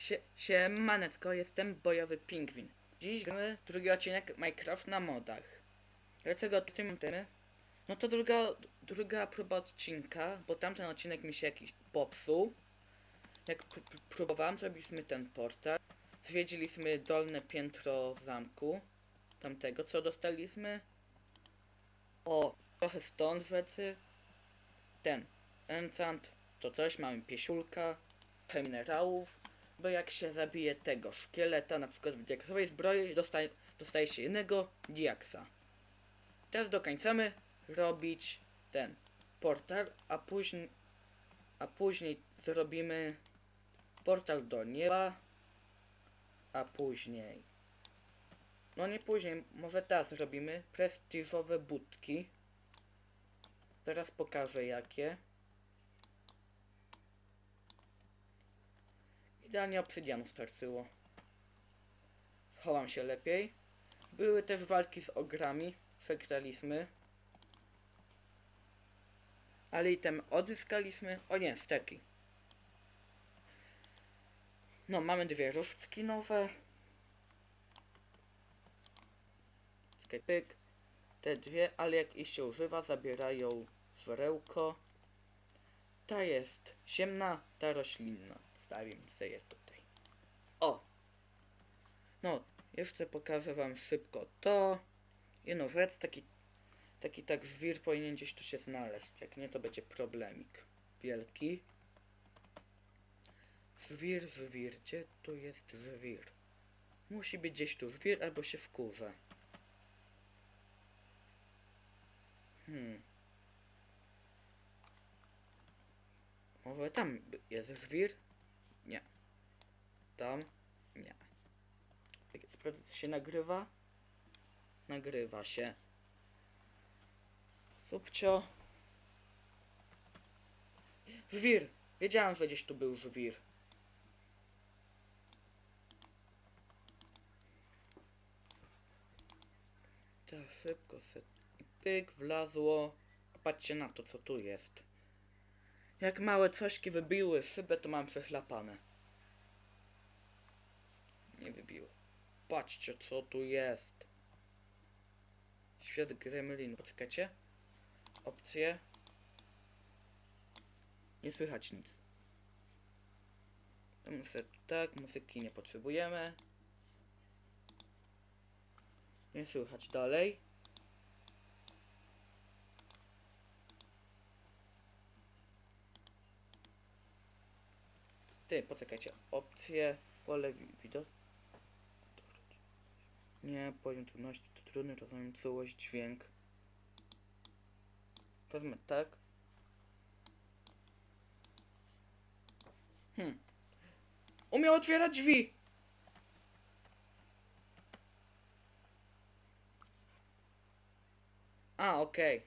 Sie Siemaneczko, jestem Bojowy Pingwin. Dziś gramy drugi odcinek Minecraft na modach. Dlaczego o tym mówimy? No to druga, druga próba odcinka, bo tamten odcinek mi się jakiś popsuł. Jak pr pr próbowałem, zrobiliśmy ten portal. Zwiedziliśmy dolne piętro zamku. Tamtego, co dostaliśmy. O, trochę stąd rzeczy. Ten, enchant, to coś, mamy piesiulka, minerałów, bo jak się zabije tego szkieleta, na przykład w diaksowej zbroi, dostaje, dostaje się jednego diaksa. Teraz dokończymy robić ten portal, a później, a później zrobimy portal do nieba, a później, no nie później, może teraz zrobimy prestiżowe budki. Zaraz pokażę jakie. Idealnie obsydianu starczyło. Schowam się lepiej. Były też walki z ogrami. Przegraliśmy. Ale item odzyskaliśmy. O nie, steki. No, mamy dwie różdżki nowe. Pyk. Te dwie, ale jak ich się używa, zabierają żerełko. Ta jest ziemna, ta roślinna. Stawimy sobie tutaj. O! No, jeszcze pokażę wam szybko to. Jedną rzecz, taki, taki tak żwir powinien gdzieś tu się znaleźć. Jak nie, to będzie problemik wielki. Żwir, żwir, gdzie tu jest żwir? Musi być gdzieś tu żwir, albo się wkurza. Hmm. Może tam jest żwir? Nie. Tam? Nie. Tak, Sprawdzę, czy się nagrywa? Nagrywa się. Subcio. Żwir! Wiedziałem, że gdzieś tu był żwir. Tak, szybko se... Pyk, wlazło. Patrzcie na to, co tu jest. Jak małe cośki wybiły szybę, to mam przechlapane. Nie wybiły. Patrzcie, co tu jest. Świat gremlin. Poczekajcie. Opcje. Nie słychać nic. To muszę tak, muzyki nie potrzebujemy. Nie słychać dalej. Ty, poczekajcie. Opcje, pole wi- widok. Nie, poziom trudności to trudny, rozumiem całość, dźwięk. Wezmę tak. Hmm. Umiał otwierać drzwi! A, okej.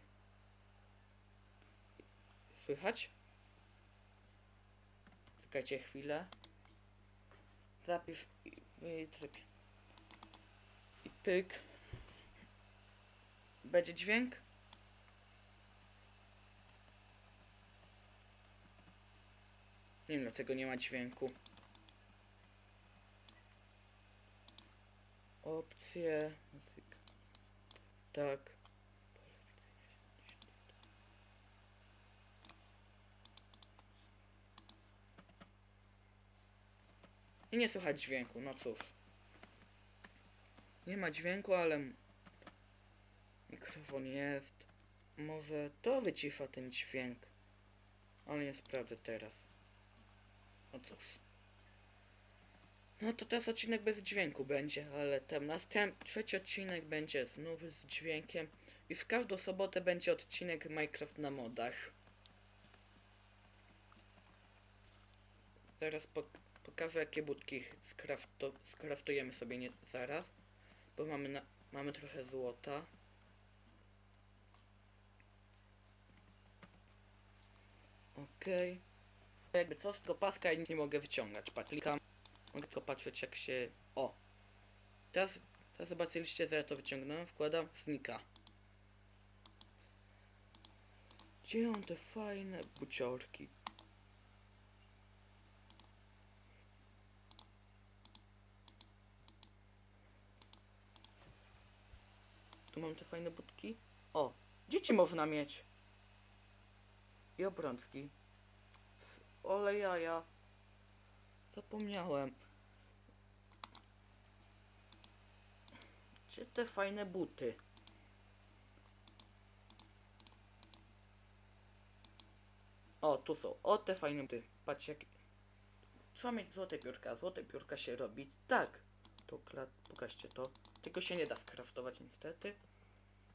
Słychać? Czekajcie chwilę. Zapisz i wytryk. I pyk. Będzie dźwięk? Nie wiem dlaczego nie ma dźwięku. Opcje. Tak. I nie słychać dźwięku, no cóż. Nie ma dźwięku, ale mikrofon jest. Może to wycisza ten dźwięk. Ale nie sprawdzę teraz. No cóż. No to teraz odcinek bez dźwięku będzie, ale ten następny, trzeci odcinek będzie znów z dźwiękiem. I w każdą sobotę będzie odcinek Minecraft na modach. Zaraz pok pokażę jakie budki skrafto skraftujemy sobie nie zaraz. Bo mamy, na mamy trochę złota. Okej. Jakby co, tylko paska i nic nie mogę wyciągać. Pa. Mogę tylko patrzeć jak się... O! Teraz, teraz zobaczyliście, że ja to wyciągnąłem. Wkładam, znika. Gdzie są te fajne buciorki? Tu mam te fajne budki. O, dzieci można mieć. I obrączki. Ole jaja. Zapomniałem. Gdzie te fajne buty? O, tu są. O, te fajne buty. Patrz jak... Trzeba mieć złote piórka. Złote piórka się robi tak. To klat... Pokażcie to. Tego się nie da skraftować niestety.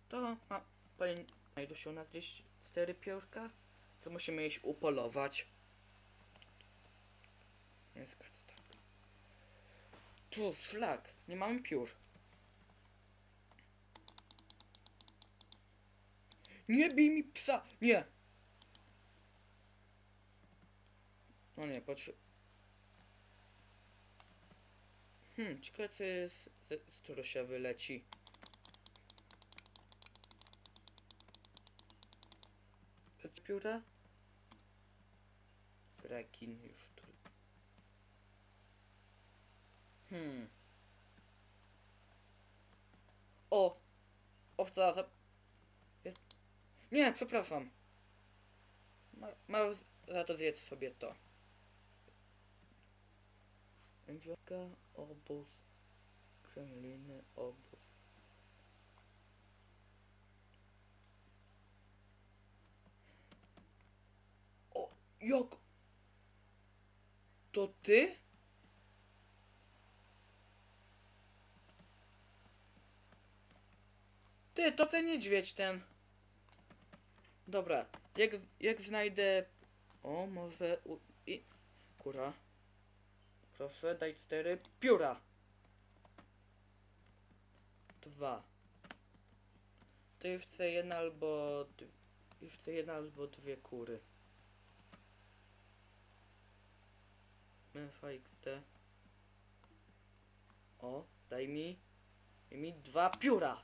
To ma... Znajdą się u nas gdzieś cztery piórka. Co musimy iść upolować. Jest tak. Tu, szlak. Nie mamy piór. Nie bij mi psa! Nie! No nie, patrz. Hmm, ciekawe co jest, z, z którego się wyleci. Z pióra? Rekin już tu. Hmm. O! Owca za... Jest... Nie, przepraszam. Ma, ma za to zjedz sobie to. Wioska, obóz, Kremliny, obóz. O, jak? To ty? Ty, to ten niedźwiedź ten. Dobra, jak, jak znajdę... O, może... U... I... Kura. Proszę, daj cztery pióra. Dwa. To już chcę jedna albo... Już chcę jedna albo dwie kury. Menfa XT. O, daj mi... Daj mi dwa pióra.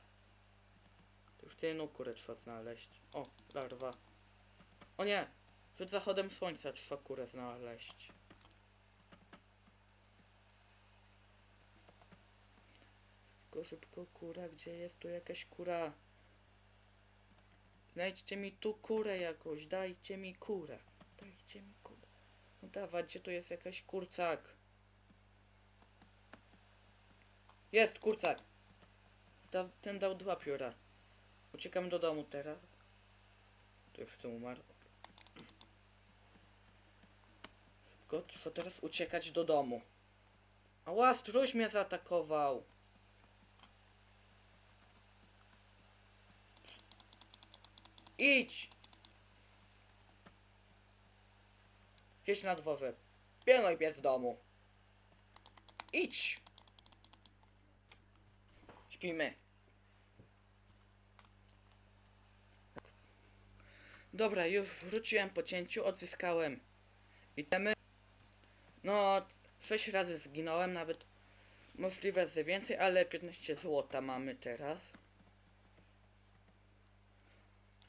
To już tę jedną kurę trzeba znaleźć. O, larwa. O nie! Przed zachodem słońca trzeba kurę znaleźć. Szybko, szybko, kura, gdzie jest tu jakaś kura? Znajdźcie mi tu kurę jakąś, dajcie mi kurę. Dajcie mi kurę. No dawać, gdzie tu jest jakaś kurcak? Jest kurcak! Da, ten dał dwa pióra. Uciekam do domu teraz. To już ten umarł. Szybko, trzeba teraz uciekać do domu. Ała, stróż mnie zaatakował. Idź! Siedź na dworze. Pilnuj pies w domu. Idź! Śpimy. Dobra, już wróciłem po cięciu, odzyskałem itemy. No, 6 razy zginąłem, nawet możliwe, że więcej, ale 15 złota mamy teraz.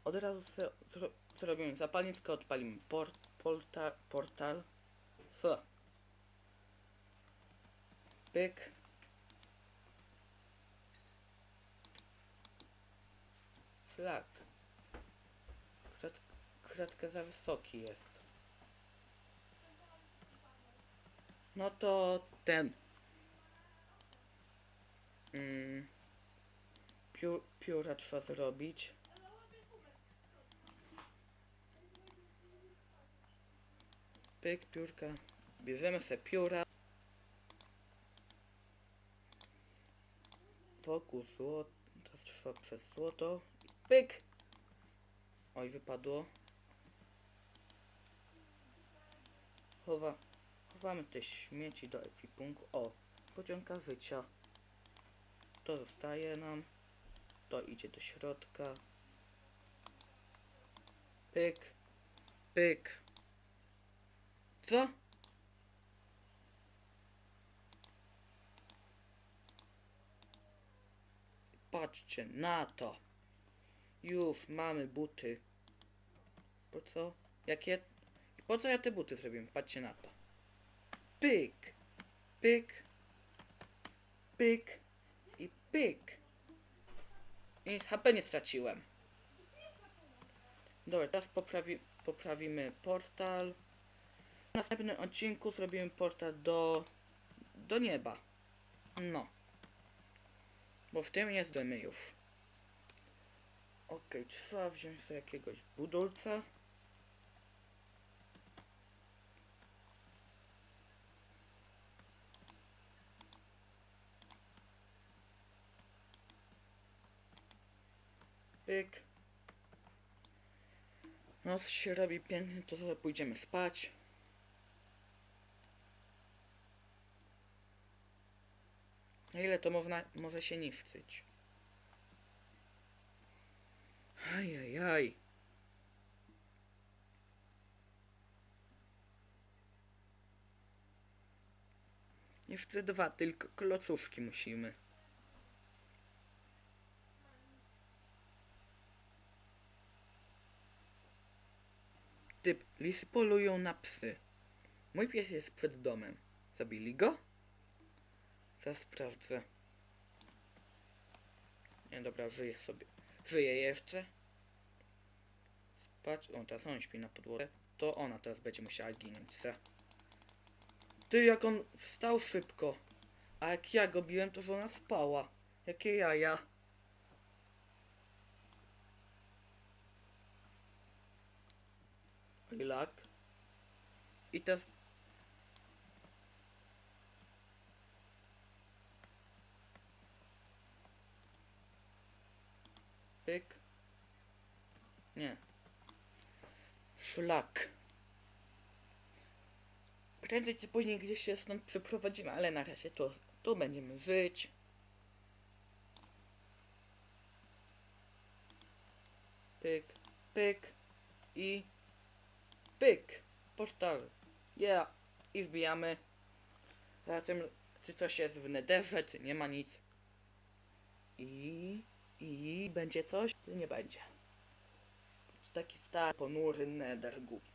Od razu se, zro, zrobimy zapalniczkę, odpalimy port, porta, portal. S. Pyk. Szlak. Krat, kratka za wysoki jest. No to ten. Mm, piór, pióra trzeba zrobić. Pyk, piórka. Bierzemy sobie pióra. Wokół złoto. Teraz trzeba przez złoto. Pyk! Oj, wypadło. Chowa, chowamy te śmieci do ekwipunku. O, pociąga życia. To zostaje nam. To idzie do środka. Pyk. Pyk. Co? Patrzcie na to. Już mamy buty. Po co? Jakie? Po co ja te buty zrobiłem? Patrzcie na to. Pyk. Pyk. Pyk. I pyk. I nic HP nie straciłem. Dobra, teraz poprawi, poprawimy portal. Następnym odcinku zrobimy portal do, do nieba. No. Bo w tym nie zdemy już. Okej, trzeba wziąć sobie jakiegoś budulca. Pyk. Noc się robi pięknie, to sobie pójdziemy spać. Na ile to można, może się niszczyć? Ajajaj. Jeszcze dwa, tylko klocuszki musimy. Typ, lisy polują na psy. Mój pies jest przed domem. Zabili go? Zaraz sprawdzę. Nie, dobra, żyje sobie. Żyje jeszcze. Spać. O, teraz on śpi na podłodze. To ona teraz będzie musiała ginąć. Se. Ty, jak on wstał szybko. A jak ja go biłem, to że ona spała. Jakie jaja. Lak. I teraz... Pyk. Nie. Szlak. Prędzej czy później gdzieś się stąd przeprowadzimy, ale na razie to, tu będziemy żyć. Pyk, pyk i pyk. Portal. Yeah. I wbijamy. Zatem, czy coś jest w nederze, czy nie ma nic. I... I będzie coś? Nie będzie? Taki stary, ponury nether głupi.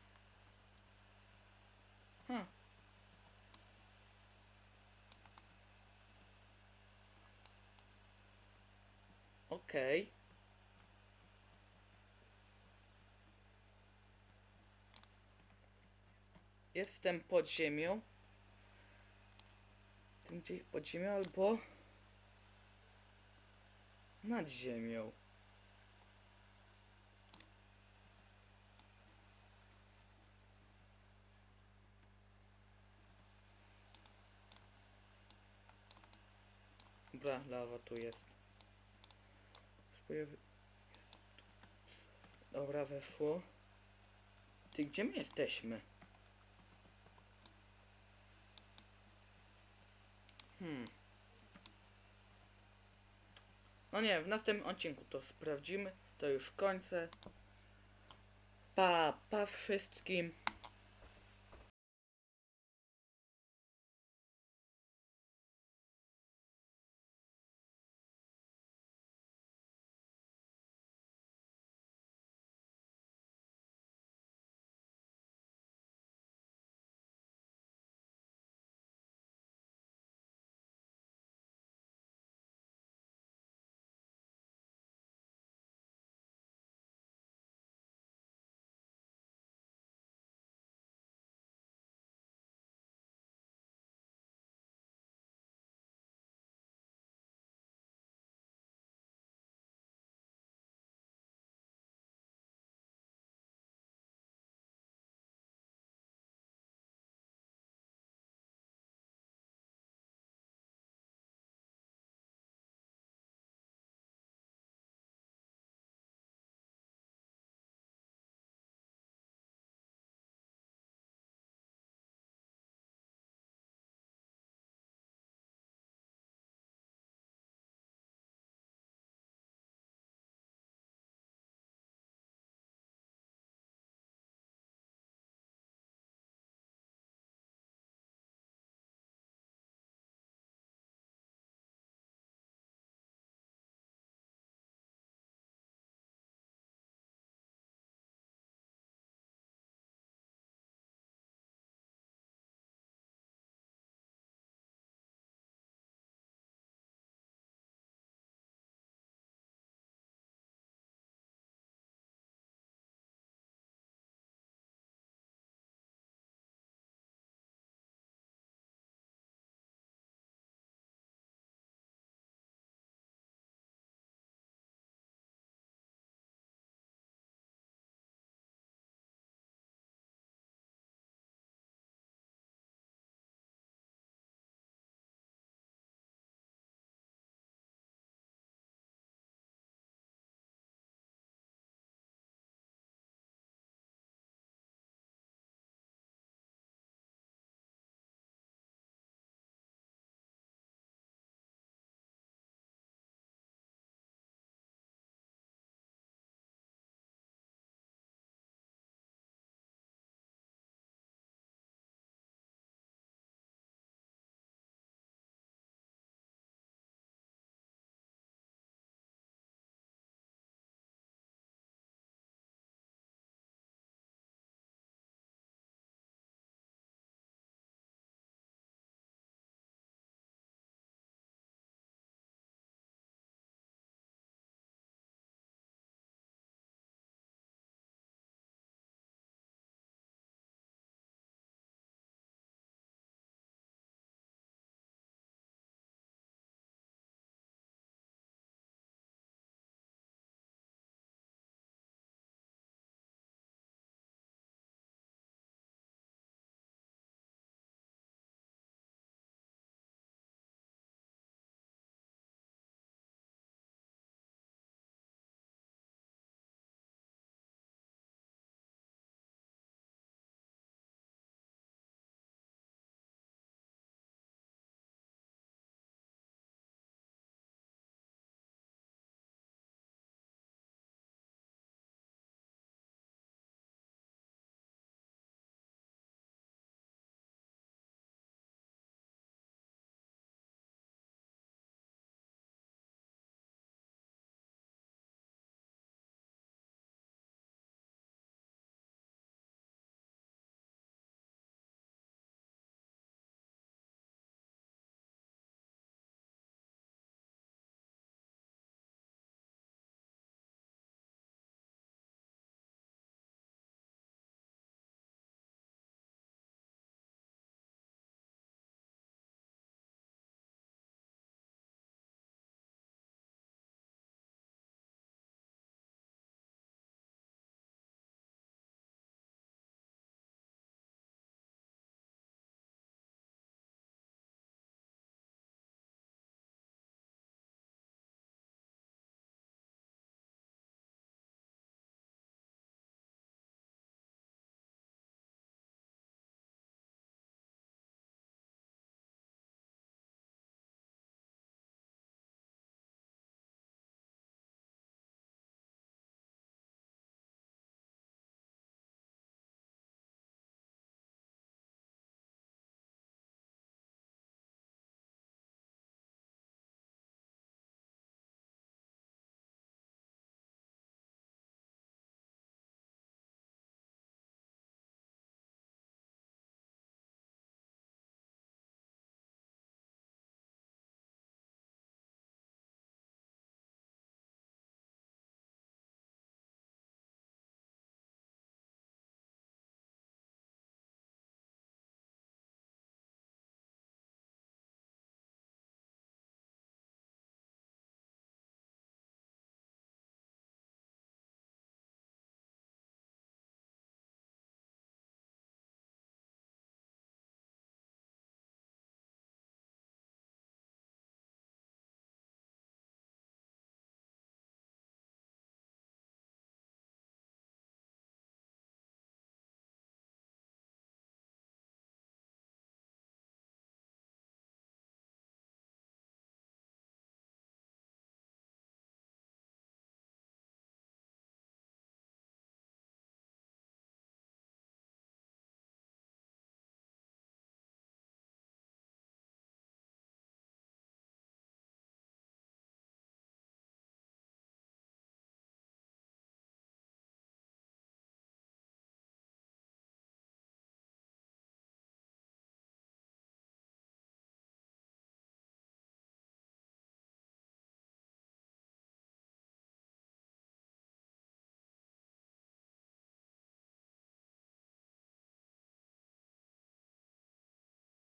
Huh. Okej. Jestem pod ziemią. Tym gdzie pod ziemią albo nad ziemią. Dobra, lawa tu jest. Dobra, weszło. Ty, gdzie my jesteśmy? Hmm. No nie, w następnym odcinku to sprawdzimy. To już kończę. Pa, pa wszystkim.